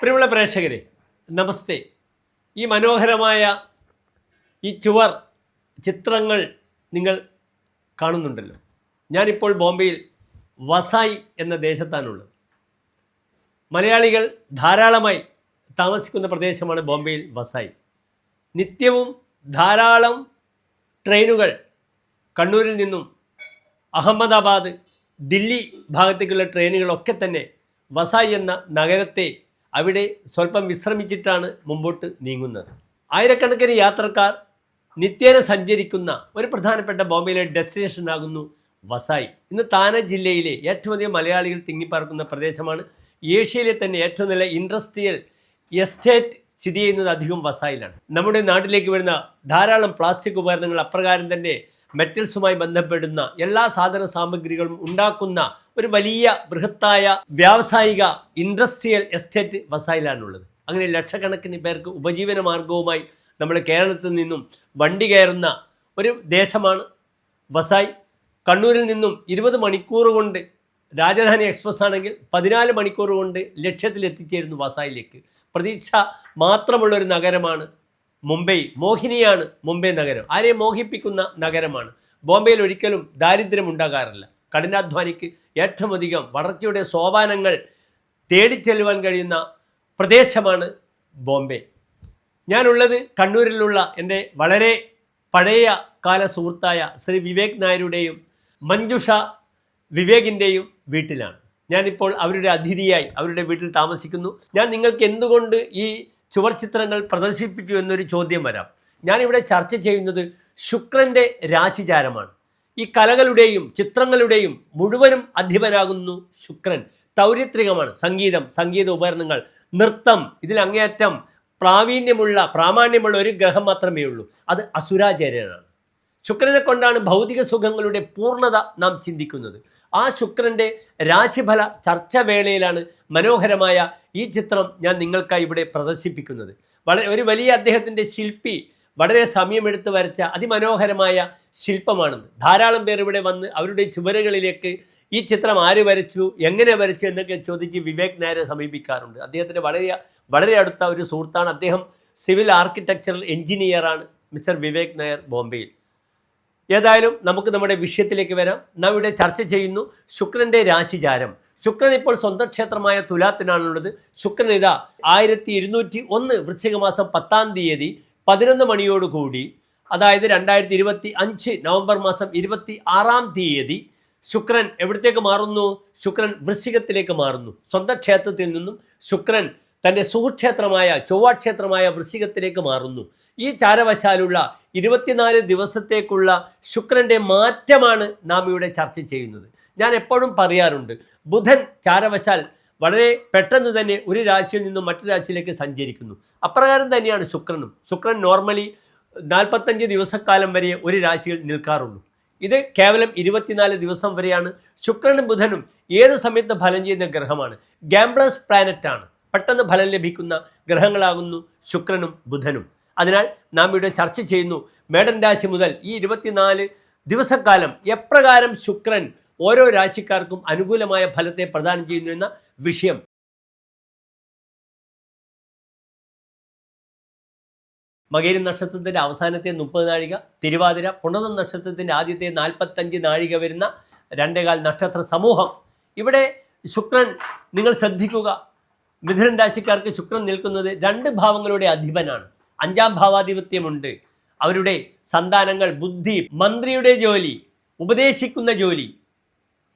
പ്രിയമുള്ള പ്രേക്ഷകരെ നമസ്തേ. ഈ മനോഹരമായ ഈ ചുവർ ചിത്രങ്ങൾ നിങ്ങൾ കാണുന്നുണ്ടല്ലോ. ഞാനിപ്പോൾ ബോംബെയിൽ വസായി എന്ന ദേശത്താണുള്ളത്. മലയാളികൾ ധാരാളമായി താമസിക്കുന്ന പ്രദേശമാണ് ബോംബെയിൽ വസായി. നിത്യവും ധാരാളം ട്രെയിനുകൾ കണ്ണൂരിൽ നിന്നും അഹമ്മദാബാദ് ദില്ലി ഭാഗത്തേക്കുള്ള ട്രെയിനുകളൊക്കെ തന്നെ വസായി എന്ന നഗരത്തെ അവിടെ സ്വല്പം വിശ്രമിച്ചിട്ടാണ് മുമ്പോട്ട് നീങ്ങുന്നത്. ആയിരക്കണക്കിന് യാത്രക്കാർ നിത്യേന സഞ്ചരിക്കുന്ന ഒരു പ്രധാനപ്പെട്ട ബോംബെയിലെ ഡെസ്റ്റിനേഷനാകുന്നു വസായി. ഇന്ന് താന ജില്ലയിലെ ഏറ്റവും അധികം മലയാളികൾ തിങ്ങിപ്പാർക്കുന്ന പ്രദേശമാണ്. ഏഷ്യയിലെ തന്നെ ഏറ്റവും നല്ല ഇൻഡസ്ട്രിയൽ എസ്റ്റേറ്റ് സ്ഥിതി ചെയ്യുന്നത് അധികം വസായിലാണ്. നമ്മുടെ നാട്ടിലേക്ക് വരുന്ന ധാരാളം പ്ലാസ്റ്റിക് ഉപകരണങ്ങൾ അപ്രകാരം തന്നെ മെറ്റൽസുമായി ബന്ധപ്പെടുന്ന എല്ലാ സാധന സാമഗ്രികളും ഉണ്ടാക്കുന്ന ഒരു വലിയ ബൃഹത്തായ വ്യാവസായിക ഇൻഡസ്ട്രിയൽ എസ്റ്റേറ്റ് വസായിലാണുള്ളത്. അങ്ങനെ ലക്ഷക്കണക്കിന് പേർക്ക് ഉപജീവന മാർഗവുമായി നമ്മുടെ കേരളത്തിൽ നിന്നും വണ്ടി കയറുന്ന ഒരു ദേശമാണ് വസായി. കണ്ണൂരിൽ നിന്നും ഇരുപത് മണിക്കൂർ കൊണ്ട് രാജധാനി എക്സ്പ്രസ് ആണെങ്കിൽ പതിനാല് മണിക്കൂർ കൊണ്ട് ലക്ഷ്യത്തിൽ എത്തിച്ചേരുന്നു വസായിലേക്ക്. പ്രതീക്ഷ മാത്രമുള്ള ഒരു നഗരമാണ് മുംബൈ. മോഹിനിയാണ് മുംബൈ നഗരം. ആരെ മോഹിപ്പിക്കുന്ന നഗരമാണ്? ബോംബെയിൽ ഒരിക്കലും ദാരിദ്ര്യം ഉണ്ടാകാറില്ല. കഠിനാധ്വാനിക്ക് ഏറ്റവും അധികം വളർച്ചയുടെ സോപാനങ്ങൾ തേടിച്ചെല്ലുവാൻ കഴിയുന്ന പ്രദേശമാണ് ബോംബെ. ഞാനുള്ളത് കണ്ണൂരിലുള്ള എന്റെ വളരെ പഴയ കാല സുഹൃത്തായ ശ്രീ വിവേക് നായരുടെയും മഞ്ജുഷ വിവേകിന്റെയും വീട്ടിലാണ്. ഞാനിപ്പോൾ അവരുടെ അതിഥിയായി അവരുടെ വീട്ടിൽ താമസിക്കുന്നു. ഞാൻ നിങ്ങൾക്ക് എന്തുകൊണ്ട് ഈ ചുവർ ചിത്രങ്ങൾ പ്രദർശിപ്പിച്ചു എന്നൊരു ചോദ്യം വരാം. ഞാനിവിടെ ചർച്ച ചെയ്യുന്നത് ശുക്രന്റെ രാശിചാരമാണ്. ഈ കലകളുടെയും ചിത്രങ്ങളുടെയും മുഴുവനും അധിപനാകുന്നു ശുക്രൻ. തൗര്യത്രികമാണ് സംഗീതം സംഗീത ഉപകരണങ്ങൾ നൃത്തം ഇതിൽ അങ്ങേയറ്റം പ്രാവീണ്യമുള്ള പ്രാമാണ്യമുള്ള ഒരു ഗ്രഹം മാത്രമേ ഉള്ളൂ അത് അസുരാചാര്യനാണ്. ശുക്രനെ കൊണ്ടാണ് ഭൗതിക സുഖങ്ങളുടെ പൂർണത നാം ചിന്തിക്കുന്നത്. ആ ശുക്രന്റെ രാശിഫല ചർച്ച വേളയിലാണ് മനോഹരമായ ഈ ചിത്രം ഞാൻ നിങ്ങൾക്കായി ഇവിടെ പ്രദർശിപ്പിക്കുന്നത്. വളരെ ഒരു വലിയ അദ്ദേഹത്തിന്റെ ശില്പി വളരെ സമയമെടുത്ത് വരച്ച അതിമനോഹരമായ ശില്പമാണെന്ന്. ധാരാളം പേർ ഇവിടെ വന്ന് അവരുടെ ചുവരുകളിലേക്ക് ഈ ചിത്രം ആര് വരച്ചു എങ്ങനെ വരച്ചു എന്നൊക്കെ ചോദിച്ച് വിവേക് നായരെ സമീപിക്കാറുണ്ട്. അദ്ദേഹത്തിന്റെ വളരെ വളരെ അടുത്ത ഒരു സുഹൃത്താണ്. അദ്ദേഹം സിവിൽ ആർക്കിടെക്ചറൽ എഞ്ചിനീയറാണ് മിസ്റ്റർ വിവേക് നായർ ബോംബെയിൽ. ഏതായാലും നമുക്ക് നമ്മുടെ വിഷയത്തിലേക്ക് വരാം. നാം ഇവിടെ ചർച്ച ചെയ്യുന്നു ശുക്രന്റെ രാശിചാരം. ശുക്രൻ ഇപ്പോൾ സ്വന്തം ക്ഷേത്രമായ തുലാത്തിനാണുള്ളത്. ശുക്രൻ ഇതാ ആയിരത്തി ഇരുന്നൂറ്റി ഒന്ന് വൃശ്ചികമാസം പത്താം തീയതി പതിനൊന്ന് മണിയോടുകൂടി അതായത് രണ്ടായിരത്തി ഇരുപത്തി അഞ്ച് നവംബർ മാസം ഇരുപത്തി ആറാം തീയതി ശുക്രൻ എവിടത്തേക്ക് മാറുന്നു? ശുക്രൻ വൃശ്ചികത്തിലേക്ക് മാറുന്നു. സ്വന്തം ക്ഷേത്രത്തിൽ നിന്നും ശുക്രൻ തന്റെ സുഹൃക്ഷേത്രമായ ചൊവ്വാക്ഷേത്രമായ വൃശ്ചികത്തിലേക്ക് മാറുന്നു. ഈ ചാരവശാലുള്ള ഇരുപത്തിനാല് ദിവസത്തേക്കുള്ള ശുക്രന്റെ മാറ്റമാണ് നാം ഇവിടെ ചർച്ച ചെയ്യുന്നത്. ഞാൻ എപ്പോഴും പറയാറുണ്ട് ബുധൻ ചാരവശാൽ വളരെ പെട്ടെന്ന് തന്നെ ഒരു രാശിയിൽ നിന്നും മറ്റു രാശിയിലേക്ക് സഞ്ചരിക്കുന്നു. അപ്രകാരം തന്നെയാണ് ശുക്രനും. ശുക്രൻ നോർമലി നാൽപ്പത്തഞ്ച് ദിവസക്കാലം വരെ ഒരു രാശിയിൽ നിൽക്കാറുള്ളൂ. ഇത് കേവലം ഇരുപത്തിനാല് ദിവസം വരെയാണ്. ശുക്രനും ബുധനും ഏത് സമയത്ത് ഫലം ചെയ്യുന്ന ഗ്രഹമാണ്. ഗാംബ്ലസ് പ്ലാനറ്റാണ് പെട്ടെന്ന് ഫലം ലഭിക്കുന്ന ഗ്രഹങ്ങളാകുന്നു ശുക്രനും ബുധനും. അതിനാൽ നാം ഇവിടെ ചർച്ച ചെയ്യുന്നു മേടൻ രാശി മുതൽ ഈ ഇരുപത്തിനാല് ദിവസക്കാലം എപ്രകാരം ശുക്രൻ ഓരോ രാശിക്കാർക്കും അനുകൂലമായ ഫലത്തെ പ്രദാനം ചെയ്യുന്നു എന്ന വിഷയം. മകേരി നക്ഷത്രത്തിന്റെ അവസാനത്തെ മുപ്പത് നാഴിക തിരുവാതിര പുണതം നക്ഷത്രത്തിന്റെ ആദ്യത്തെ നാൽപ്പത്തഞ്ച് നാഴിക വരുന്ന രണ്ടേകാൽ നക്ഷത്ര സമൂഹം. ഇവിടെ ശുക്രൻ നിങ്ങൾ ശ്രദ്ധിക്കുക മിഥുനൻ രാശിക്കാർക്ക് ശുക്രൻ നിൽക്കുന്നത് രണ്ട് ഭാവങ്ങളുടെ അധിപനാണ്. അഞ്ചാം ഭാവാധിപത്യമുണ്ട്. അവരുടെ സന്താനങ്ങൾ ബുദ്ധി മന്ത്രിയുടെ ജോലി ഉപദേശിക്കുന്ന ജോലി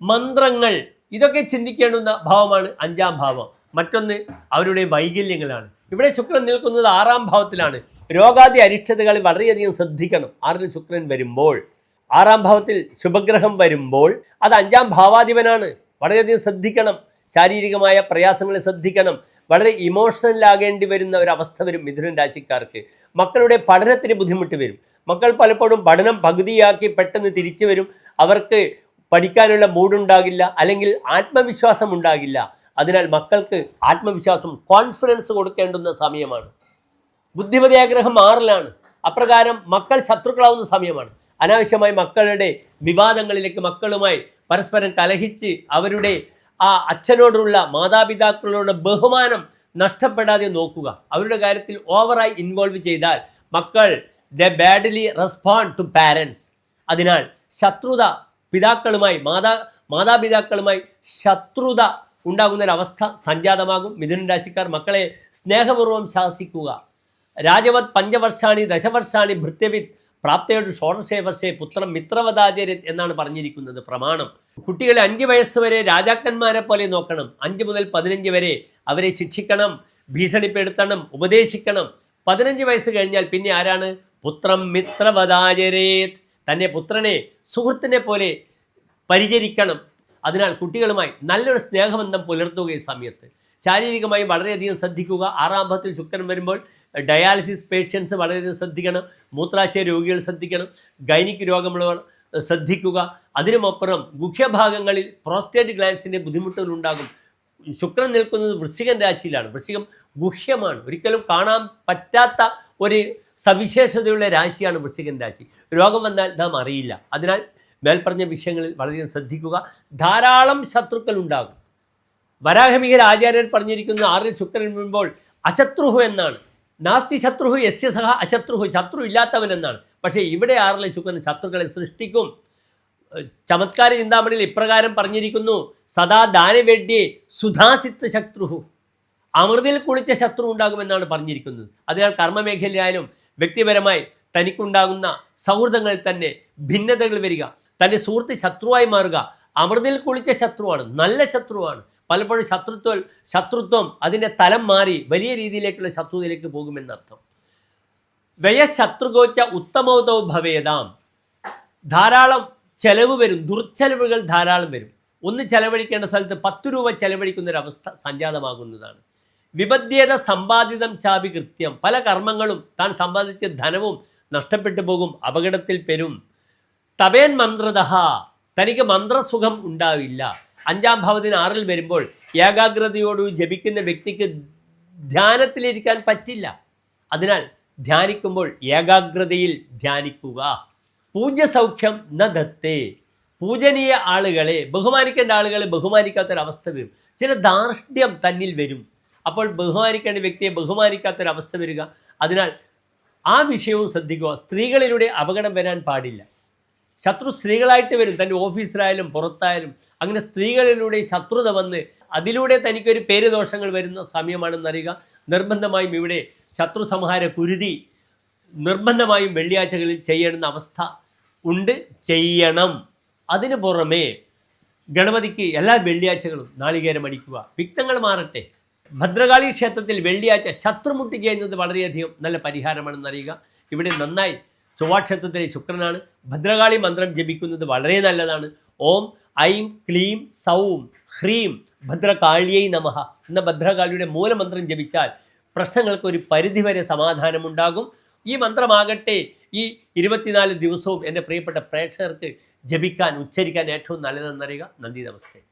മന്ത്രങ്ങൾ ഇതൊക്കെ ചിന്തിക്കേണ്ടുന്ന ഭാവമാണ് അഞ്ചാം ഭാവം. മറ്റൊന്ന് അവരുടെ വൈകല്യങ്ങളാണ്. ഇവിടെ ശുക്രൻ നിൽക്കുന്നത് ആറാം ഭാവത്തിലാണ്. രോഗാദി അരിഷ്ടതകൾ വളരെയധികം ശ്രദ്ധിക്കണം. ആറിൽ ശുക്രൻ വരുമ്പോൾ ആറാം ഭാവത്തിൽ ശുഭഗ്രഹം വരുമ്പോൾ അത് അഞ്ചാം ഭാവാധിപനാണ്. വളരെയധികം ശ്രദ്ധിക്കണം. ശാരീരികമായ പ്രയാസങ്ങളെ ശ്രദ്ധിക്കണം. വളരെ ഇമോഷണലാകേണ്ടി വരുന്ന ഒരവസ്ഥ വരും മിഥുനൻ രാശിക്കാർക്ക്. മക്കളുടെ പഠനത്തിന് ബുദ്ധിമുട്ട് വരും. മക്കൾ പലപ്പോഴും പഠനം പകുതിയാക്കി പെട്ടെന്ന് തിരിച്ചു വരും. അവർക്ക് പഠിക്കാനുള്ള മൂഡുണ്ടാകില്ല അല്ലെങ്കിൽ ആത്മവിശ്വാസം ഉണ്ടാകില്ല. അതിനാൽ മക്കൾക്ക് ആത്മവിശ്വാസം കോൺഫിഡൻസ് കൊടുക്കേണ്ടുന്ന സമയമാണ്. ബുദ്ധിമതിയാഗ്രഹം ആറിലാണ്. അപ്രകാരം മക്കൾ ശത്രുക്കളാവുന്ന സമയമാണ്. അനാവശ്യമായി മക്കളുടെ വിവാദങ്ങളിലേക്ക് മക്കളുമായി പരസ്പരം കലഹിച്ച് അവരുടെ ആ അച്ഛനോടുള്ള മാതാപിതാക്കളോട് ബഹുമാനം നഷ്ടപ്പെടാതെ നോക്കുക. അവരുടെ കാര്യത്തിൽ ഓവറായി ഇൻവോൾവ് ചെയ്താൽ മക്കൾ the badly respond to parents അതിനാൽ ശത്രുത പിതാക്കളുമായി മാതാ മാതാപിതാക്കളുമായി ശത്രുത ഉണ്ടാകുന്നൊരവസ്ഥ സംജാതമാകും. മിഥുന രാശിക്കാർ മക്കളെ സ്നേഹപൂർവം ശാസിക്കുക. രാജവത് പഞ്ചവർഷാണി ദശവർഷാണി ഭൃത്യവിത് പ്രാപ്തയോട് ഷോഡശേ വർഷേ പുത്രം മിത്രവതാചര്യൻ എന്നാണ് പറഞ്ഞിരിക്കുന്നത് പ്രമാണം. കുട്ടികളെ അഞ്ച് വയസ്സ് വരെ രാജാക്കന്മാരെ പോലെ നോക്കണം. അഞ്ച് മുതൽ പതിനഞ്ച് വരെ അവരെ ശിക്ഷിക്കണം ഭീഷണിപ്പെടുത്തണം ഉപദേശിക്കണം. പതിനഞ്ച് വയസ്സ് കഴിഞ്ഞാൽ പിന്നെ ആരാണ്? പുത്രം മിത്രവതാചരേത് തന്റെ പുത്രനെ സുഹൃത്തിനെ പോലെ പരിചരിക്കണം. അതിനാൽ കുട്ടികളുമായി നല്ലൊരു സ്നേഹബന്ധം പുലർത്തുക ഈ സമയത്ത്. ശാരീരികമായി വളരെയധികം ശ്രദ്ധിക്കുക. ആറാം ഭാവത്തിൽ ശുക്രൻ വരുമ്പോൾ ഡയാലിസിസ് പേഷ്യൻസ് വളരെയധികം ശ്രദ്ധിക്കണം. മൂത്രാശയ രോഗികൾ ശ്രദ്ധിക്കണം. ഗൈനിക് രോഗമുള്ളവർ ശ്രദ്ധിക്കുക. അതിനുമപ്പുറം മുഖ്യഭാഗങ്ങളിൽ പ്രോസ്റ്റേറ്റ് ഗ്ലാൻസിന്റെ ബുദ്ധിമുട്ടുകൾ ഉണ്ടാകും ശുക്രൻ നിൽക്കുന്നത് വൃശ്ചികൻ രാശിയിലാണ്. വൃശ്ചികം ഗുഹ്യമാണ്. ഒരിക്കലും കാണാൻ പറ്റാത്ത ഒരു സവിശേഷതയുള്ള രാശിയാണ് വൃശ്ചികൻ രാശി. രോഗം വന്നാൽ നാം അറിയില്ല. അതിനാൽ മേൽപ്പറഞ്ഞ വിഷയങ്ങളിൽ വളരെയധികം ശ്രദ്ധിക്കുക. ധാരാളം ശത്രുക്കൾ ഉണ്ടാകും. വരാഹമികർ ആചാര്യർ പറഞ്ഞിരിക്കുന്ന ആറിൽ ശുക്രൻ വരുമ്പോൾ അശത്രുഹു എന്നാണ്. നാസ്തി ശത്രുഹു യസ്യ സഹ അശത്രുഹു. ശത്രു ഇല്ലാത്തവൻ എന്നാണ്. പക്ഷേ ഇവിടെ ആറിലെ ശുക്രൻ ശത്രുക്കളെ സൃഷ്ടിക്കും. ചമത്കാര ചിന്താമണിയിൽ ഇപ്രകാരം പറഞ്ഞിരിക്കുന്നു സദാ ദാനവേഡ്യേ സുധാസിത്ത് ശത്രുഹു. അമൃതിൽ കുളിച്ച ശത്രു ഉണ്ടാകുമെന്നാണ് പറഞ്ഞിരിക്കുന്നത്. അതിനാൽ കർമ്മമേഖലയിലായാലും വ്യക്തിപരമായി തനിക്കുണ്ടാകുന്ന സൗഹൃദങ്ങളിൽ തന്നെ ഭിന്നതകൾ വരിക. തന്റെ സുഹൃത്ത് ശത്രുവായി മാറുക. അമൃതിൽ കുളിച്ച ശത്രുവാണ് നല്ല ശത്രുവാണ്. പലപ്പോഴും ശത്രുത്വ ശത്രുത്വം അതിന്റെ തലം മാറി വലിയ രീതിയിലേക്കുള്ള ശത്രുതയിലേക്ക് പോകുമെന്നർത്ഥം. വ്യയശത്രുഗോച്ച ഉത്തമോതോ ഭവേദാം. ധാരാളം ചെലവ് വരും ദുർച്ചെലവുകൾ ധാരാളം വരും. ഒന്ന് ചെലവഴിക്കേണ്ട സ്ഥലത്ത് പത്ത് രൂപ ചെലവഴിക്കുന്നൊരവസ്ഥ സംജാതമാകുന്നതാണ്. വിപദ്ധ്യത സമ്പാദിതം ചാപി കൃത്യം. പല കർമ്മങ്ങളും താൻ സമ്പാദിച്ച ധനവും നഷ്ടപ്പെട്ടു പോകും അപകടത്തിൽ പെരും. തപേൻ മന്ത്രത തനിക്ക് മന്ത്രസുഖം ഉണ്ടാവില്ല. അഞ്ചാം ഭാവത്തിന് ആറിൽ വരുമ്പോൾ ഏകാഗ്രതയോട് ജപിക്കുന്ന വ്യക്തിക്ക് ധ്യാനത്തിലിരിക്കാൻ പറ്റില്ല. അതിനാൽ ധ്യാനിക്കുമ്പോൾ ഏകാഗ്രതയിൽ ധ്യാനിക്കുക. പൂജ്യ സൗഖ്യം ന ദത്തേ പൂജനീയ ആളുകളെ ബഹുമാനിക്കേണ്ട ആളുകളെ ബഹുമാനിക്കാത്തൊരവസ്ഥ വരും. ചില ധാർഷ്ട്യം തന്നിൽ വരും. അപ്പോൾ ബഹുമാനിക്കേണ്ട വ്യക്തിയെ ബഹുമാനിക്കാത്തൊരവസ്ഥ വരിക. അതിനാൽ ആ വിഷയവും ശ്രദ്ധിക്കുക. സ്ത്രീകളിലൂടെ അപകടം വരാൻ പാടില്ല. ശത്രു സ്ത്രീകളായിട്ട് വരും. തന്റെ ഓഫീസിലായാലും പുറത്തായാലും അങ്ങനെ സ്ത്രീകളിലൂടെ ശത്രുത വന്ന് അതിലൂടെ തനിക്കൊരു പേരുദോഷങ്ങൾ വരുന്ന സമയമാണെന്നറിയുക നിർബന്ധമായും ഇവിടെ ശത്രു സംഹാര കുരുതി നിർബന്ധമായും വെള്ളിയാഴ്ചകളിൽ ചെയ്യേണ്ട അവസ്ഥ ഉണ്ട്. ചെയ്യണം. അതിനു പുറമേ ഗണപതിക്ക് എല്ലാ വെള്ളിയാഴ്ചകളും നാളികേരം അടിക്കുക. വിഘ്നങ്ങൾ മാറട്ടെ. ഭദ്രകാളി ക്ഷേത്രത്തിൽ വെള്ളിയാഴ്ച ശത്രുമുട്ടി ചെയ്യുന്നത് വളരെയധികം നല്ല പരിഹാരമാണെന്നറിയുക ഇവിടെ നന്നായി ചൊവ്വാക്ഷേത്രത്തിലെ ശുക്രനാണ്. ഭദ്രകാളി മന്ത്രം ജപിക്കുന്നത് വളരെ നല്ലതാണ്. ഓം ഐം ക്ലീം സൗം ഹ്രീം ഭദ്രകാളിയൈ നമഃ എന്ന ഭദ്രകാളിയുടെ മൂലമന്ത്രം ജപിച്ചാൽ പ്രശ്നങ്ങൾക്ക് ഒരു പരിധിവരെ സമാധാനമുണ്ടാകും. ഈ മന്ത്രമാകട്ടെ ഈ ഇരുപത്തിനാല് ദിവസവും എന്റെ പ്രിയപ്പെട്ട പ്രേക്ഷകർക്ക് ജപിക്കാൻ ഉച്ചരിക്കാൻ ഏറ്റവും നല്ലതെന്നറിയുക. നന്ദി നമസ്തേ.